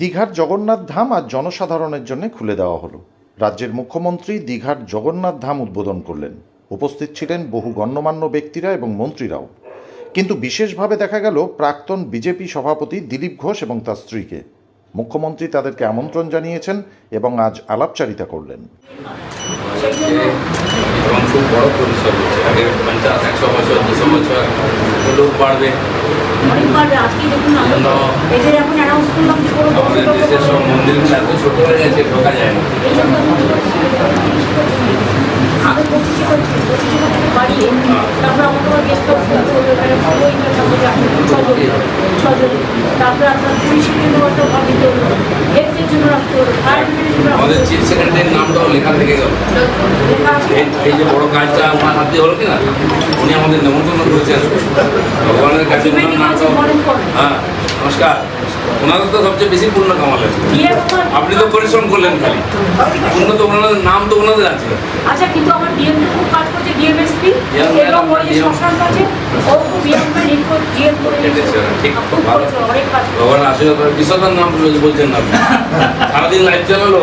দীঘার জগন্নাথ ধাম আজ জনসাধারণের জন্য খুলে দেওয়া হলো। রাজ্যের মুখ্যমন্ত্রী দীঘার জগন্নাথ ধাম উদ্বোধন করলেন। উপস্থিত ছিলেন বহু গণ্যমান্য ব্যক্তিরা এবং মন্ত্রীরাও। কিন্তু বিশেষভাবে দেখা গেল প্রাক্তন বিজেপি সভাপতি দিলীপ ঘোষ এবং তার স্ত্রীকে। মুখ্যমন্ত্রী তাদেরকে আমন্ত্রণ জানিয়েছেন এবং আজ আলাপচারিতা করলেন। খুব বড় পরিসর হচ্ছে। আগে পঞ্চাশ, একশো বছর, দুশো বছর, লোক বাড়বে। অনেকবার আজকে দেখুন এদের এখন অ্যানাউন্স করলাম যে কোনো আমাদের দেশের সব মন্দিরগুলো এত ছোট হয়ে গেছে ঢোকা যায় না। জন্য পঁচিশে করছি পঁচিশে তারপর গেস্ট হাউস করতে হলো এখানে ভালো ইনকাম আমাদের ছজন ছজন। তারপরে আপনার পুলিশ কিন্তু একটা ভাবিতে হলো লেখা থেকে গেল এই যে বড় কাজটা আমার হাত হলো কিনা উনি আমাদের নেমন্তন্ন করেছেন। ভগবানের কাছে হ্যাঁ নমস্কার। ওনাদের তো সবচেয়ে বেশি পূর্ণ কামালেন দিয়ে আপনি তো পরিশ্রম করলেন খালি। পূর্ণ তো ওনাদের নাম তো ওনাদের আছে। আচ্ছা কিন্তু আমার ডিএম খুব কাজ করছে ডিএমএসপি এবং ওই যে শ্মশান ও খুব ডিএম করে ঠিক, ভগবান আশীর্বাদ বিশ্বতার নাম বলছেন না আপনি। সারাদিন লাইভ চালালো